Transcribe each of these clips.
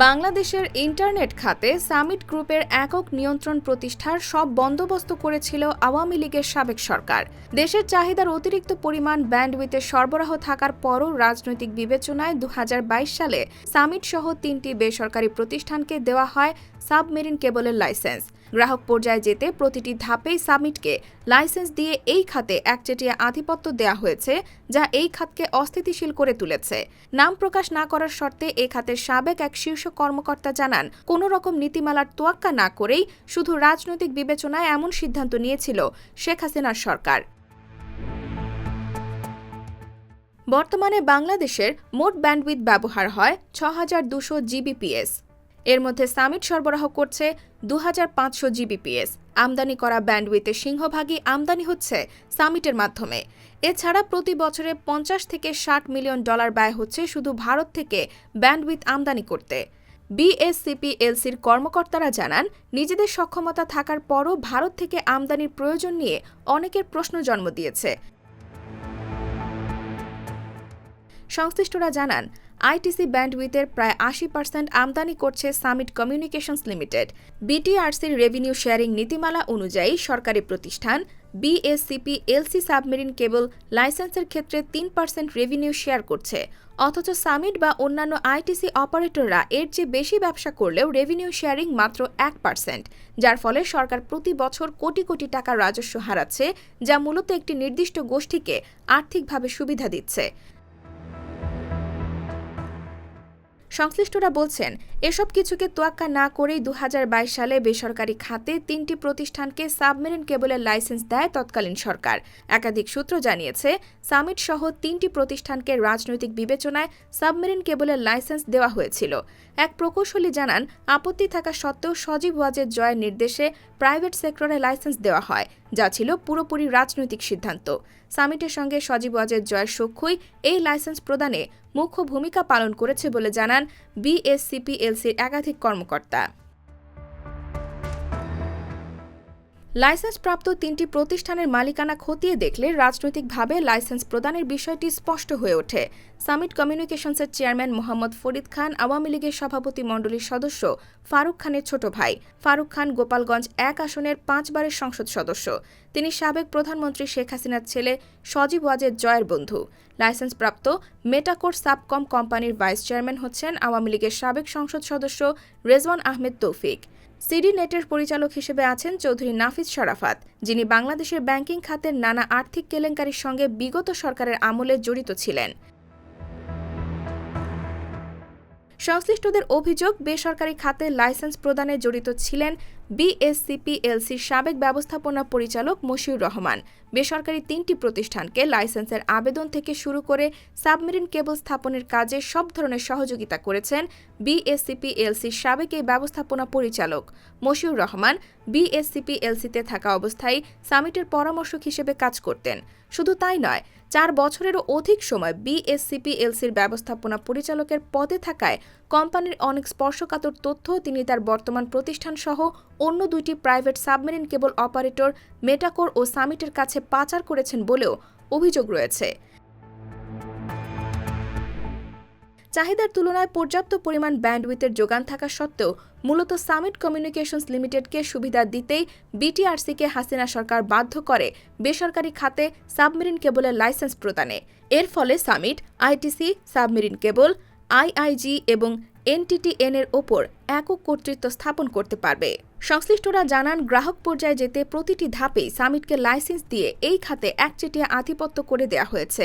বাংলাদেশের ইন্টারনেট খাতে সামিট গ্রুপের একক নিয়ন্ত্রণ প্রতিষ্ঠার সব বন্দোবস্ত করেছিল আওয়ামী লীগের সাবেক সরকার। দেশের চাহিদার অতিরিক্ত পরিমাণ ব্যান্ডউইথের সরবরাহ থাকার পরও রাজনৈতিক বিবেচনায় দু হাজার বাইশ সালে সামিট সহ তিনটি বেসরকারি প্রতিষ্ঠানকে দেওয়া হয় সাবমেরিন কেবলের লাইসেন্স। গ্রাহক পর্যায়ে যেতে প্রতিটি ধাপেই সামিটকে লাইসেন্স দিয়ে এই খাতে একচেটিয়া আধিপত্য দেওয়া হয়েছে, যা এই খাতকে অস্থিতিশীল করে তুলেছে। নাম প্রকাশ না করার শর্তে এ খাতের সাবেক এক শীর্ষ কর্মকর্তা জানান, কোনো রকম নীতিমালার তোয়াক্কা না করেই শুধু রাজনৈতিক বিবেচনায় এমন সিদ্ধান্ত নিয়েছিল শেখ হাসিনার সরকার। বর্তমানে বাংলাদেশের মোট ব্যান্ডউইথ ব্যবহার হয় ছ হাজার দুশো জিবিপিএস। এর মধ্যে সামিট সরবরাহ করছে দু হাজার পাঁচশো জিবিপিএস। আমদানি করা ব্যান্ডউইথের সিংহভাগই আমদানি হচ্ছে সামিটের মাধ্যমে। এছাড়া প্রতি বছরে পঞ্চাশ থেকে ষাট মিলিয়ন ডলার ব্যয় হচ্ছে শুধু ভারত থেকে ব্যান্ডউইথ আমদানি করতে। বিএসসিপিএলসির কর্মকর্তারা জানান, নিজেদের সক্ষমতা থাকার পরও ভারত থেকে আমদানির প্রয়োজন নিয়ে অনেকের প্রশ্ন জন্ম দিয়েছে। সংশ্লিষ্টরা জানান আইটিসি ব্যান্ডউইথের প্রায় আশি পার্সেন্ট আমদানি করছে সামিট কমিউনিকেশনস লিমিটেড। বিটিআরসির রেভিনিউ শেয়ারিং নীতিমালা অনুযায়ী সরকারি প্রতিষ্ঠান বিএসসিপি এলসি সাবমেরিন কেবল লাইসেন্সের ক্ষেত্রে তিন পার্সেন্ট রেভিনিউ শেয়ার করছে। অথচ সামিট বা অন্যান্য আইটিসি অপারেটররা এর চেয়ে বেশি ব্যবসা করলেও রেভিনিউ শেয়ারিং মাত্র এক পার্সেন্ট যার ফলে সরকার প্রতি বছর কোটি কোটি টাকা রাজস্ব হারাচ্ছে, যা মূলত একটি নির্দিষ্ট গোষ্ঠীকে আর্থিকভাবে সুবিধা দিচ্ছে। সংশ্লিষ্টরা বলছেন, এসব কিছুকে তোয়াক্কা না করেই দু হাজার বাইশ সালে বেসরকারি খাতে তিনটি প্রতিষ্ঠানকে সাবমেরিন কেবলের লাইসেন্স দেয় তৎকালীন সরকার। একাধিক সূত্র জানিয়েছে, সামিট সহ তিনটি প্রতিষ্ঠানকে রাজনৈতিক বিবেচনায় সাবমেরিন কেবলের লাইসেন্স দেওয়া হয়েছিল। এক প্রকৌশলী জানান, আপত্তি থাকা সত্ত্বেও সজীব ওয়াজের জয়ের নির্দেশে প্রাইভেট সেক্টরে লাইসেন্স দেওয়া হয়। যা ছিল পুরোপুরি রাজনৈতিক সিদ্ধান্ত। সামিটের সঙ্গে সজীব ওয়াজের জয়ের সক্ষই এই লাইসেন্স প্রদানে মুখ্য ভূমিকা পালন করেছে বলে জানান বিএসসিপিএলসির একাধিক কর্মকর্তা। লাইসেন্সপ্রাপ্ত তিনটি প্রতিষ্ঠানের মালিকানা খতিয়ে দেখলে রাজনৈতিকভাবে লাইসেন্স প্রদানের বিষয়টি স্পষ্ট হয়ে ওঠে। সামিট কমিউনিকেশনসের চেয়ারম্যান মোহাম্মদ ফরিদ খান, আওয়ামী লীগের সভাপতি মণ্ডলীর সদস্য ফারুক খানের ছোট ভাই। ফারুক খান গোপালগঞ্জ এক আসনের পাঁচবারের সংসদ সদস্য। তিনি সাবেক প্রধানমন্ত্রী শেখ হাসিনার ছেলে সজীব ওয়াজেদ জয়ের বন্ধু। লাইসেন্সপ্রাপ্ত মেটাকোর সাবকম কোম্পানির ভাইস চেয়ারম্যান হচ্ছেন আওয়ামী লীগের সাবেক সংসদ সদস্য রেজওয়ান আহমেদ তৌফিক। সিডি নেটের পরিচালক হিসেবে আছেন চৌধুরী নাফিজ শরাফাত, যিনি বাংলাদেশের ব্যাংকিং খাতের নানা আর্থিক কেলেঙ্কারির সঙ্গে বিগত সরকারের আমলে জড়িত ছিলেন। সংশ্লিষ্টদের অভিযোগ, বেসরকারি খাতে লাইসেন্স প্রদানে জড়িত ছিলেন বিএসসিপিএলসির সাবেক ব্যবস্থাপনা পরিচালক মশিউর রহমান। বেসরকারি তিনটি প্রতিষ্ঠানকে লাইসেন্সের আবেদন থেকে শুরু করে সাবমেরিন কেবল স্থাপনের কাজে সব ধরনের সহযোগিতা করেছেন বিএসসিপিএলসির সাবেক এই ব্যবস্থাপনা পরিচালক মশিউর রহমান। বিএসসিপিএলসিতে থাকা অবস্থায় সামিটের পরামর্শক হিসেবে কাজ করতেন। শুধু তাই নয়, চার বছরেরও অধিক সময় বিএসসিপিএলসির ব্যবস্থাপনা পরিচালকের পদে থাকায় কোম্পানির অনেক স্পর্শকাতর তথ্য, তিনি তার বর্তমান প্রতিষ্ঠান সহ অন্য দুইটি private submarine cable operator Metacore ও সামিটের কাছে পাচার করেছেন বলেও অভিযোগ রয়েছে। চাহিদার তুলনায় পর্যাপ্ত পরিমাণ ব্যান্ডউইথের যোগান থাকা সত্ত্বেও মূলত সামিট কমিউনিকেশনস লিমিটেডকে সুবিধা দিতেই বিটিআরসিকে হাসিনা সরকার বাধ্য করে বেসরকারি খাতে সাবমেরিন কেবলের লাইসেন্স প্রদানে। এর ফলে Summit, ITC, submarine cable IIG এবং এনটিটিএন এর ওপর একক কর্তৃত্ব স্থাপন করতে পারবে। সংশ্লিষ্টরা জানান, গ্রাহক পর্যায়ে যেতে প্রতিটি ধাপেই সামিটকে লাইসেন্স দিয়ে এই খাতে একচেটিয়া আধিপত্য করে দেয়া হয়েছে,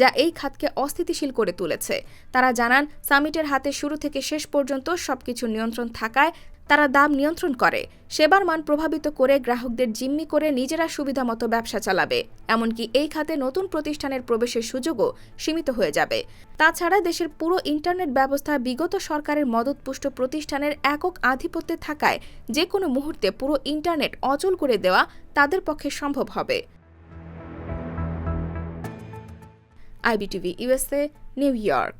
যা এই খাতকে অস্থিতিশীল করে তুলেছে। তারা জানান, সামিটের হাতে শুরু থেকে শেষ পর্যন্ত সবকিছু নিয়ন্ত্রণ থাকায় তারা দাম নিয়ন্ত্রণ করে। সেবার মান প্রভাবিত করে গ্রাহকদের জিম্মি করে নিজেরা সুবিধামতো ব্যবসা চালাবে। এমনকি এই খাতে নতুন প্রতিষ্ঠানের প্রবেশের সুযোগও সীমিত হয়ে যাবে। তাছাড়া দেশের পুরো ইন্টারনেট ব্যবস্থা বিগত সরকারের মদতপুষ্ট প্রতিষ্ঠানের একক আধিপত্যে থাকায় যে কোনো মুহূর্তে পুরো ইন্টারনেট অচল করে দেওয়া তাদের পক্ষে সম্ভব হবে। IBTV USA New York.